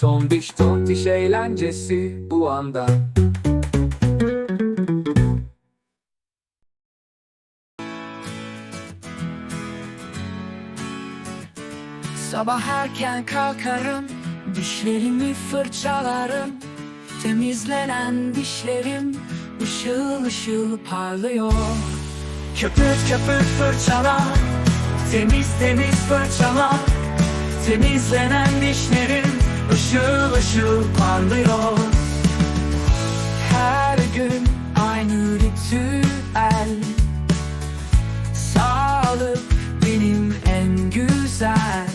Tombiş tontiş eğlencesi bu anda. Sabah erken kalkarım Dişlerimi fırçalarım. Temizlenen dişlerim ışıl ışıl parlıyor. Köpük köpük fırçala Temiz temiz fırçala. Temizlenen dişlerim ışıl ışıl parlıyor. Her gün aynı ritüel. Sağlık benim en güzel.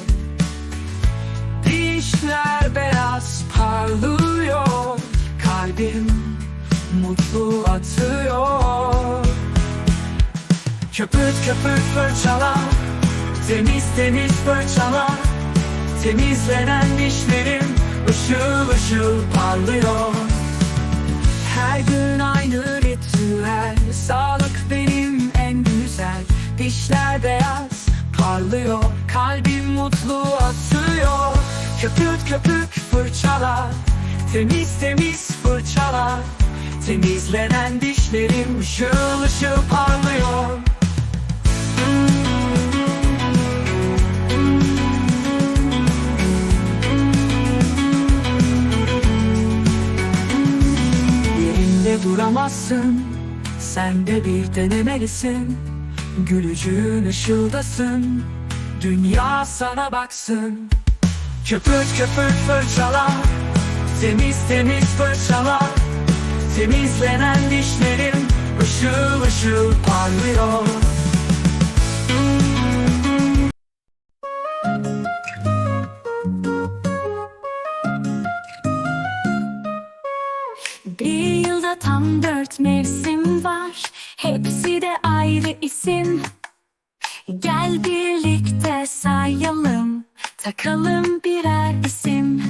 Dişler beyaz parlıyor. Kalbim mutlu atıyor. Köpürt köpürt fırçala Temiz temiz fırçala Temizlenen dişlerim ışıl ışıl parlıyor. Her gün aynı ritüel Sağlık benim en güzel. Dişler beyaz parlıyor Kalbim mutlu atıyor. Köpük köpük fırçalar Temiz temiz fırçalar Temizlenen dişlerim ışıl ışıl parlıyor Duramazsın Sen de bir denemelisin. Gülücüğün ışıldasın Dünya sana baksın. Köpürt köpürt fırçala. Temiz temiz fırçala. Temizlenen dişlerim ışıl ışıl parlıyor Hepsi de ayrı isim. Gel birlikte sayalım Takalım birer isim.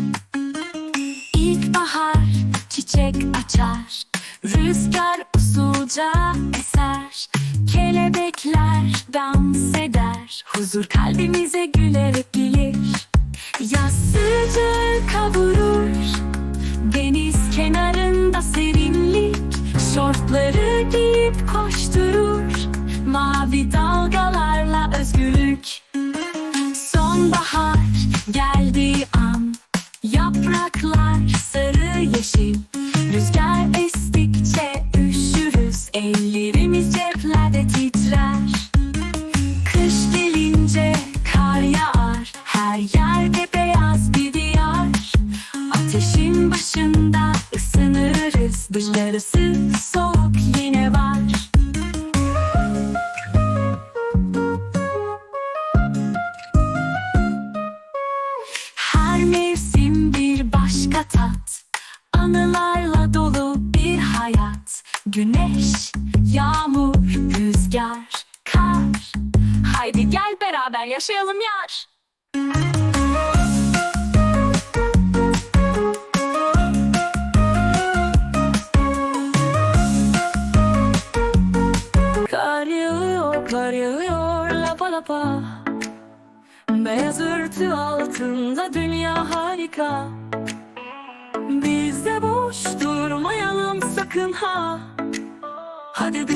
İlkbahar çiçek açar Rüzgar usulca eser. Kelebekler dans eder Huzur kalbimize gülerek gelir Yaz sıcağı kavurur Deniz kenarında serinlik Şortları giyip koşturur. Mavi dalgalarla özgürlük. Sonbahar geldiği an Yapraklar sarı yeşil. Rüzgar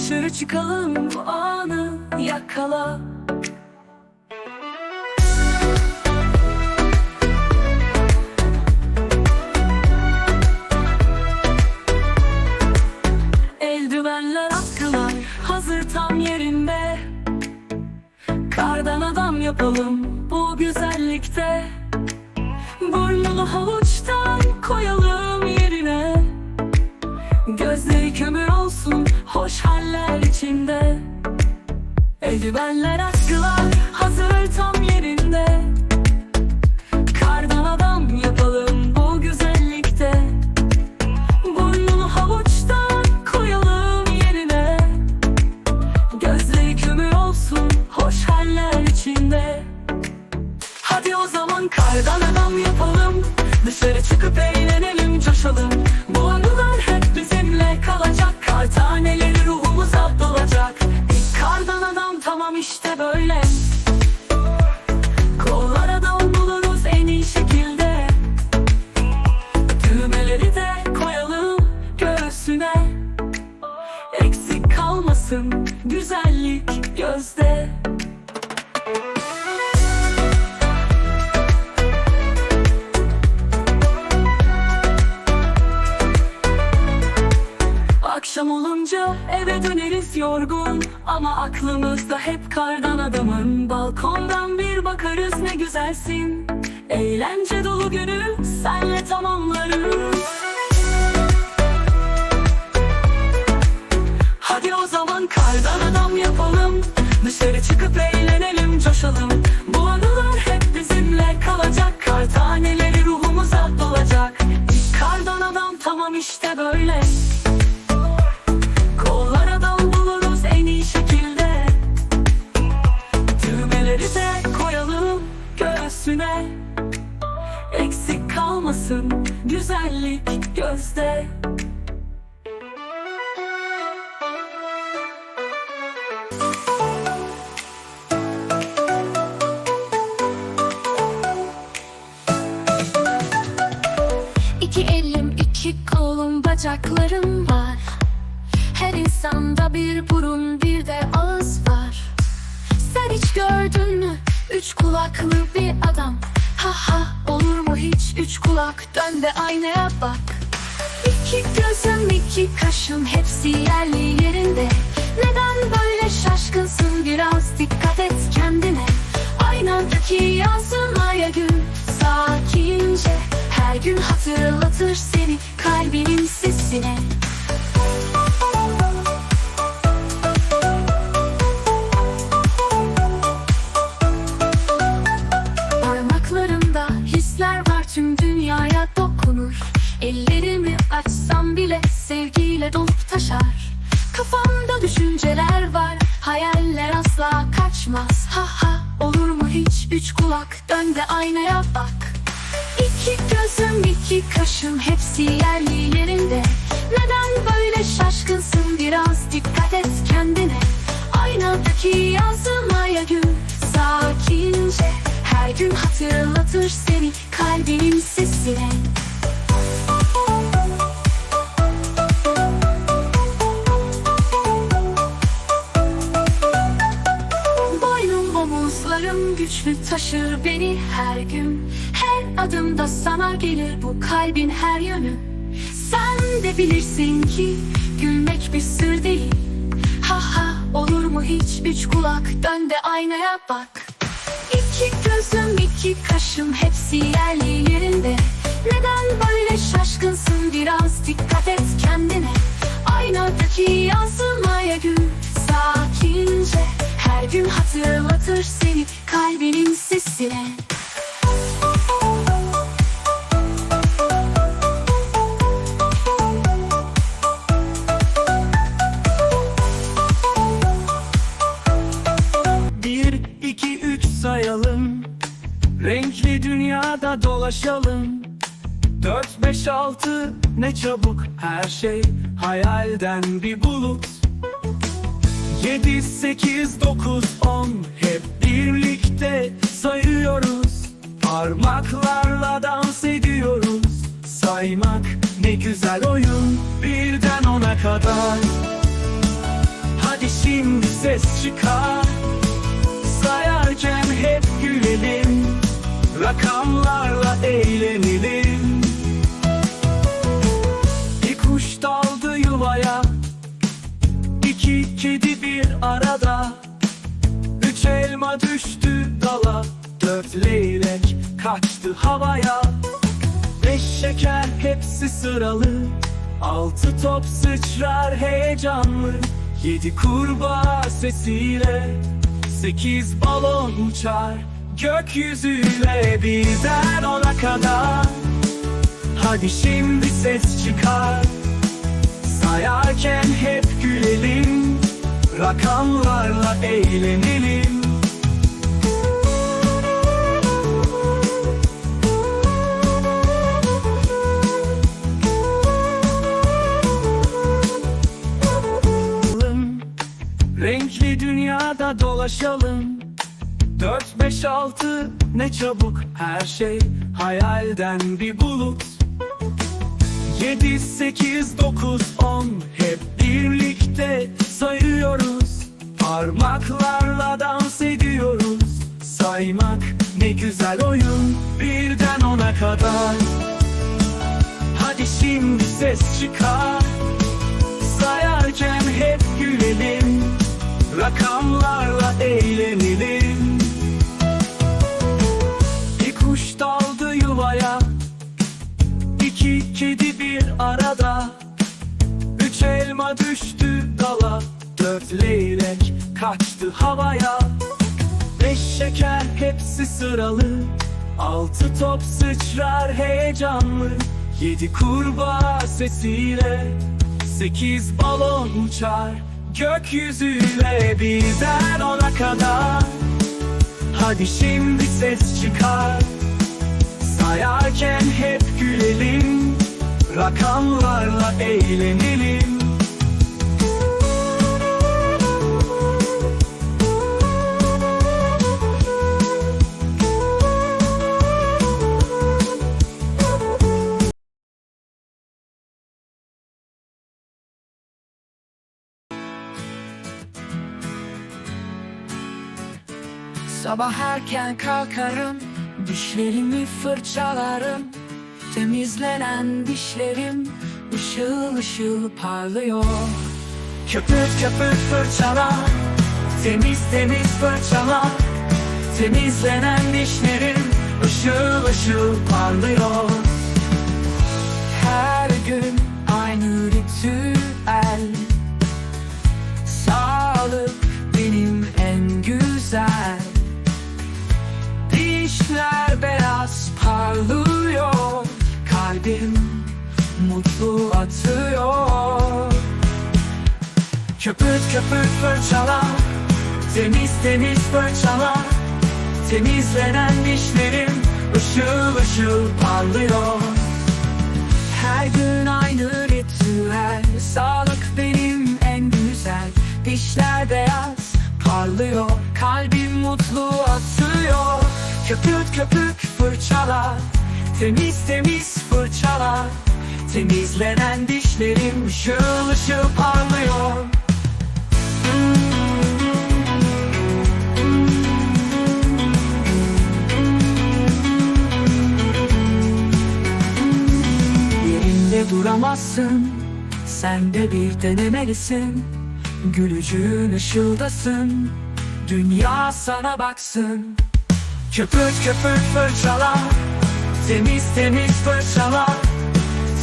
dışarı çıkalım bu anı yakala. Eldivenler atkılar hazır tam yerinde. Kardan adam yapalım bu güzellikte. Burnunu havuçtan hoş haller içinde. Eldivenler askılar hazır tam yerinde. Kardan adam yapalım bu güzellikte. Burnunu havuçtan koyalım yerine. Gözleri kömür olsun hoş haller içinde. Hadi o zaman kardan adam yapalım. Dışarı çıkıp eğlenelim coşalım güzelsin Eğlence dolu günü senle tamamlarız. Hadi o zaman kardan adam yapalım. Dışarı çıkıp eğlenelim coşalım. Bu anılar hep bizimle kalacak. Kar taneleri ruhumuza dolacak. Kardan adam tamam işte böyle güzellik gözde de aynaya bak. İki gözüm, iki kaşım hepsi yerli yerinde. Neden böyle şaşkınsın? Biraz dikkat et kendine. Aynadaki yansımaya gül sakince. Her gün hatırlatır seni kalbinin sesine Ellerimi açsam bile sevgiyle dolup taşar. Kafamda düşünceler var hayaller asla kaçmaz. Ha ha olur mu hiç? Üç kulak dön de aynaya bak. İki gözüm iki kaşım hepsi yerli yerinde Neden böyle şaşkınsın? Biraz dikkat et kendine. Aynadaki yansımaya gül sakince. Her gün hatırlatır seni kalbinin taşır beni her gün. Her adımda sana gelir bu kalbin her yönü. Sen de bilirsin ki gülmek bir sır değil. Ha ha olur mu hiç? Üç kulak dön de aynaya bak. İki gözüm iki kaşım hepsi yerli yerinde. Neden böyle şaşkınsın? Biraz dikkat et kendine. Aynadaki yansımaya gül sakince Her gün hatırlatır seni kalbinin sesine. Bir, iki, üç sayalım. Renkli dünyada dolaşalım. Dört, beş, altı ne çabuk her şey hayalden bir bulut Yedi, sekiz, dokuz, on. Hep birlikte sayıyoruz. Parmaklarla dans ediyoruz. Saymak ne güzel oyun. Birden ona kadar. Hadi şimdi ses çıkar. Sayarken hep gülelim. Rakamlarla eğlenelim. Bir kuş daldı yuvaya İki kedi bir arada. Üç elma düştü dala. Dört leylek kaçtı havaya. Beş şeker hepsi sıralı. Altı top sıçrar heyecanlı. Yedi kurbağa sesiyle. Sekiz balon uçar Gökyüzüyle. Birden ona kadar. Hadi şimdi ses çıkar. Sayarken hep gülelim Rakamlarla eğlenelim. Renkli dünyada dolaşalım. Dört, beş, altı ne çabuk her şey. Hayalden bir bulut. Yedi, sekiz, dokuz, on hep birlikte sayıyoruz. Parmaklarla dans ediyoruz. Saymak ne güzel oyun Birden ona kadar. Hadi şimdi ses çıkar. Sayarken hep gülelim. Rakamlarla eğlenelim. Bir kuş daldı yuvaya. İki kedi bir arada Elma düştü dala Dört leylek kaçtı havaya. Beş şeker hepsi sıralı Altı top sıçrar heyecanlı. Yedi kurbağa sesiyle Sekiz balon uçar Gökyüzüyle birden ona kadar. Hadi şimdi ses çıkar Sayarken hep gülelim Rakamlarla eğlenelim Sabah erken kalkarım Dişlerimi fırçalarım. Temizlenen dişlerim ışıl ışıl parlıyor. Köpürt köpürt fırçala Temiz temiz fırçala. Temizlenen dişlerim ışıl ışıl parlıyor. Her gün Dişler beyaz parlıyor. Kalbim mutlu atıyor. Köpürt köpürt fırçala. Temiz temiz fırçala. Temizlenen dişlerim ışıl ışıl parlıyor. Her gün aynı ritüel. Sağlık benim en güzel. Dişler beyaz parlıyor. Kalbim mutlu atıyor Köpürt köpürt fırçala. Temiz temiz fırçala. Temizlenen dişlerim ışıl ışıl parlıyor. Yerinde duramazsın. Sen de bir denemelisin. Gülücüğün ışıldasın. Dünya sana baksın Köpürt köpürt fırçala Temiz temiz fırçala.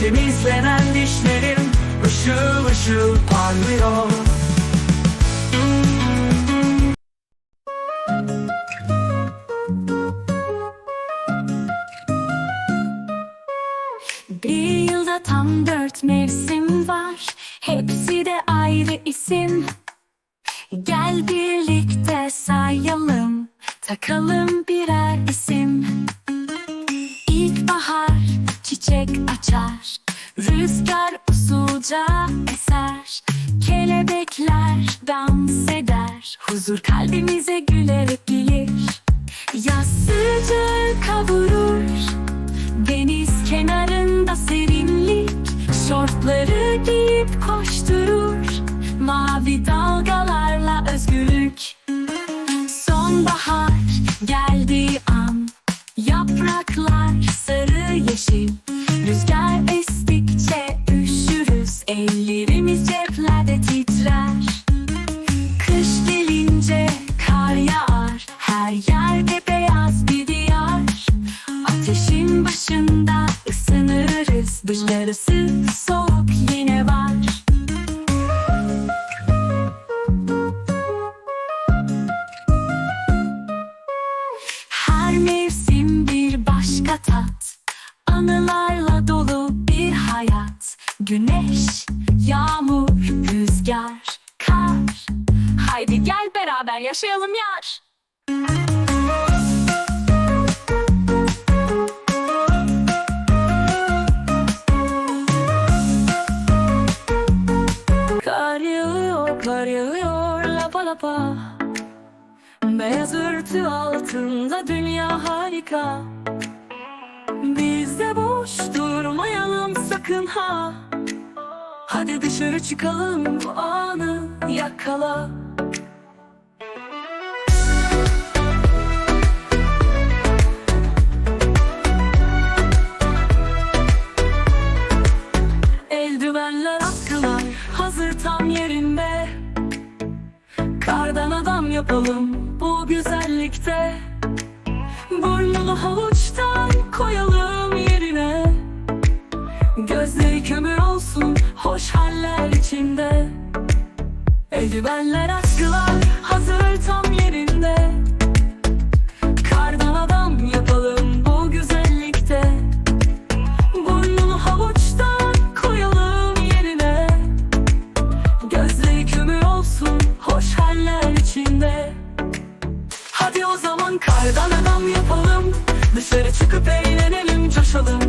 Temizlenen dişlerim ışıl ışıl parlıyor. Bir yılda tam dört mevsim var. Hepsi de ayrı isim. Gel birlikte sayalım Takalım birer isim. İlkbahar çiçek açar. Rüzgar usulca eser. Kelebekler dans eder. Huzur kalbimize gülerek gelir. Yaz sıcağı kavurur. Deniz kenarında serinlik. Şortları giyip koşturur. Mavi dalgalarla özgürlük Sonbahar geldiği an. Yapraklar sarı yeşil Rüzgar estikçe olsun Hadi dışarı çıkalım bu anı yakala. Eldivenler askılar hazır tam yerinde. Kardan adam yapalım bu güzellikte. Burnunu havuç hoş haller içinde. Eldivenler askılar hazır tam yerinde. Kardan adam yapalım bu güzellikte. Burnunu havuçtan koyalım yerine. Gözleri kömür olsun hoş haller içinde. Hadi o zaman kardan adam yapalım. Dışarı çıkıp eğlenelim coşalım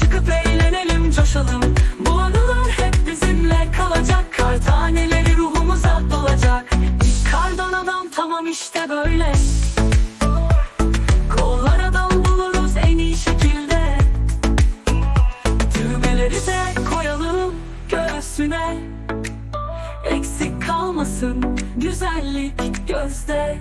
çıkıp eğlenelim coşalım. Bu anılar hep bizimle kalacak. Kar taneleri ruhumuza dolacak. Kardan adam tamam işte böyle. Göğsüne. Eksik kalmasın güzellik gözde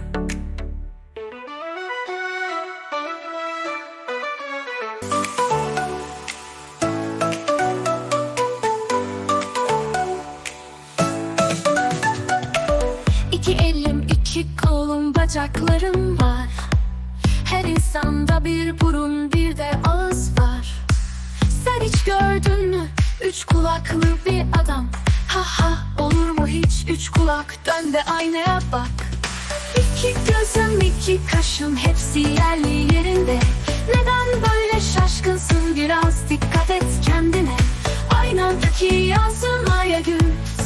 üç kulaklı bir adam? Ha ha olur mu hiç? Üç kulak? Dön de aynaya bak. İki gözüm, iki kaşım hepsi yerli yerinde. Neden böyle şaşkınsın? Biraz dikkat et kendine. Aynadaki yansımaya gül.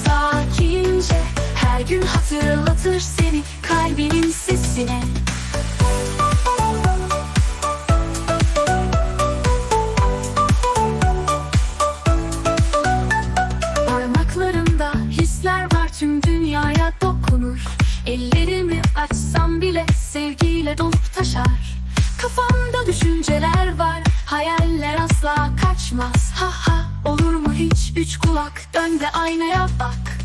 Sakince Her gün hatırlatır seni kalbinin sesine bile sevgiyle dolup taşar. Kafamda düşünceler var hayaller asla kaçmaz. Ha ha olur mu hiç? Üç kulak dön de aynaya bak.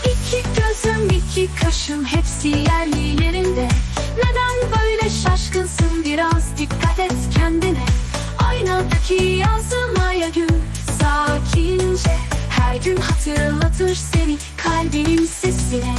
İki gözüm iki kaşım hepsi yerli yerinde Neden böyle şaşkınsın? Biraz dikkat et kendine. Aynadaki yansımaya gül sakince. Her gün hatırlatır seni kalbinin sesine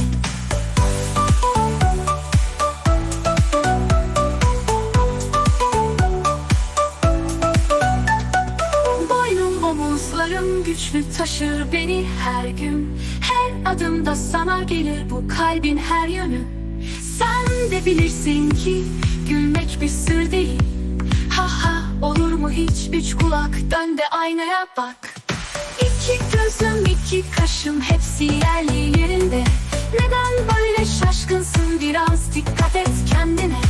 omuzlarım güçlü taşır beni her gün. Her adımda sana gelir bu kalbin her yönü. Sen de bilirsin ki gülmek bir sır değil. Ha ha olur mu hiç? Üç kulak dön de aynaya bak. İki gözüm iki kaşım hepsi yerli yerinde. Neden böyle şaşkınsın? Biraz dikkat et kendine.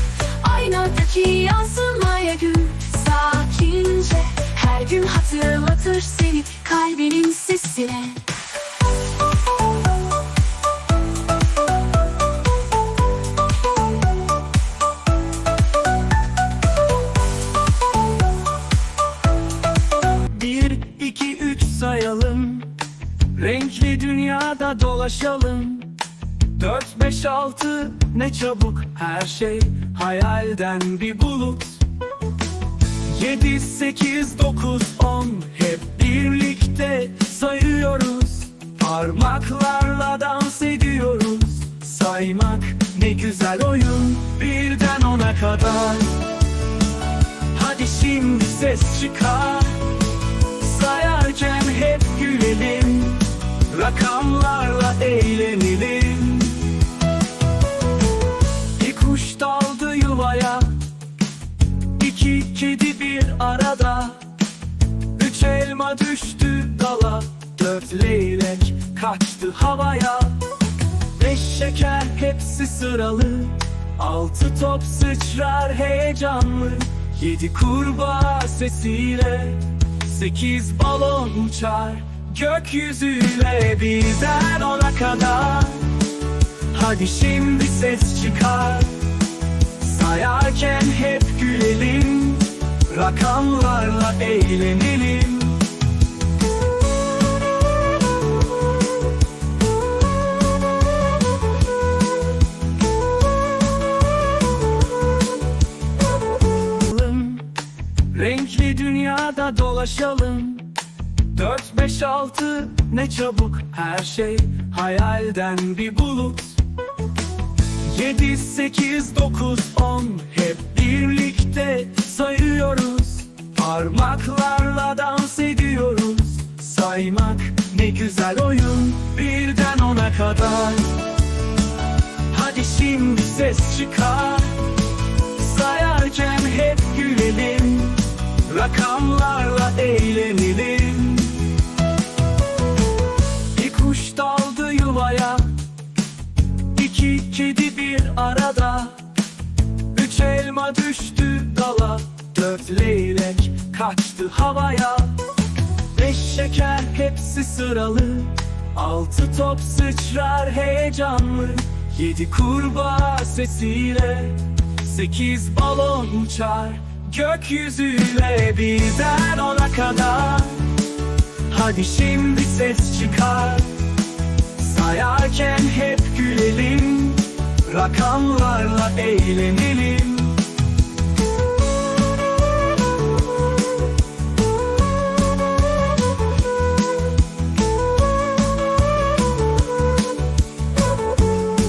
Aynadaki yansımaya gül sakince Her gün hatırlatır seni kalbinin sesine. Bir, iki, üç sayalım. Renkli dünyada dolaşalım. Dört, beş, altı ne çabuk her şey. Hayalden bir bulut Yedi, sekiz, dokuz, on. Hep birlikte sayıyoruz. Parmaklarla dans ediyoruz. Saymak ne güzel oyun. Birden ona kadar. Hadi şimdi ses çıkar. Sayarken hep gülelim. Rakamlarla eğlenelim. Bir kuş daldı yuvaya İki kedi bir arada. Üç elma düştü dala. Dört leylek kaçtı havaya. Beş şeker hepsi sıralı. Altı top sıçrar heyecanlı. Yedi kurbağa sesiyle. Sekiz balon uçar Gökyüzüyle birden ona kadar. Hadi şimdi ses çıkar Sayarken hep gülelim Rakamlarla eğlenelim. Renkli dünyada dolaşalım. Dört, beş, altı ne çabuk her şey hayalden bir bulut Yedi, sekiz, dokuz, on. Hep birlikte sayıyoruz. Parmaklarla dans ediyoruz. Saymak ne güzel oyun. Birden ona kadar. Hadi şimdi ses çıkar. Sayarken hep gülelim. Rakamlarla eğlenelim. Bir kuş daldı yuvaya İki kedi bir arada. Üç elma düştü dala. Dört leylek kaçtı havaya. Beş şeker hepsi sıralı. Altı top sıçrar heyecanlı. Yedi kurbağa sesiyle. Sekiz balon uçar Gökyüzüyle. Birden ona kadar. Hadi şimdi ses çıkar Sayarken hep gülelim Rakamlarla eğlenelim